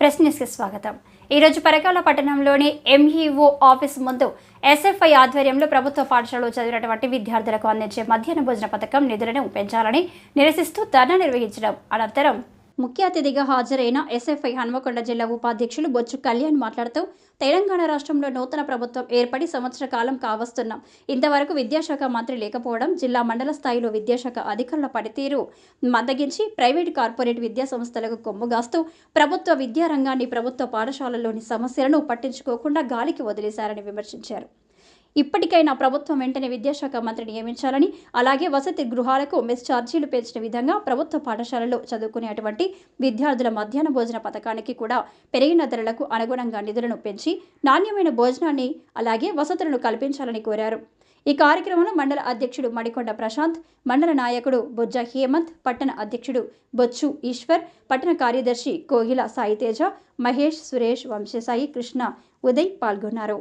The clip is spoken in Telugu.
ప్రెస్ న్యూస్కి స్వాగతం. ఈరోజు పరకాల పట్టణంలోని ఎంఈఓ ఆఫీస్ ముందు ఎస్ఎఫ్ఐ ఆధ్వర్యంలో ప్రభుత్వ పాఠశాలలో చదివినటువంటి విద్యార్థులకు అందించే మధ్యాహ్న భోజన పథకం నిధులను పెంచాలని నిరసిస్తూ ధర్నా నిర్వహించడం అనంతరం ముఖ్య అతిథిగా హాజరైన ఎస్ఎఫ్ఐ హన్మకొండ జిల్లా ఉపాధ్యక్షులు బొచ్చు కళ్యాణ్ మాట్లాడుతూ తెలంగాణ రాష్ట్రంలో నూతన ప్రభుత్వం ఏర్పడి సంవత్సర కాలం కావస్తున్నాం. ఇంతవరకు విద్యాశాఖ మంత్రి లేకపోవడం జిల్లా మండల స్థాయిలో విద్యాశాఖ అధికారుల పనితీరు మందగించి ప్రైవేటు కార్పొరేట్ విద్యా సంస్థలకు కొమ్ముగాస్తూ ప్రభుత్వ విద్యారంగాన్ని ప్రభుత్వ పాఠశాలల్లోని సమస్యలను పట్టించుకోకుండా గాలికి వదిలేశారని విమర్శించారు. ఇప్పటికైనా ప్రభుత్వం వెంటనే విద్యాశాఖ మంత్రి నియమించాలని అలాగే వసతి గృహాలకు మెస్ ఛార్జీలు పెంచిన విధంగా ప్రభుత్వ పాఠశాలలో చదువుకునేటువంటి విద్యార్థుల మధ్యాహ్న భోజన పథకానికి కూడా పెరిగిన ధరలకు అనుగుణంగా నిధులను పెంచి నాణ్యమైన భోజనాన్ని అలాగే వసతులను కల్పించాలని కోరారు. ఈ కార్యక్రమంలో మండల అధ్యక్షుడు మడికొండ ప్రశాంత్ మండల నాయకుడు బొజ్జ హేమంత్ పట్టణ అధ్యక్షుడు బొచ్చు ఈశ్వర్ పట్టణ కార్యదర్శి కోహిల సాయితేజ మహేష్ సురేష్ వంశసాయి కృష్ణ ఉదయ్ పాల్గొన్నారు.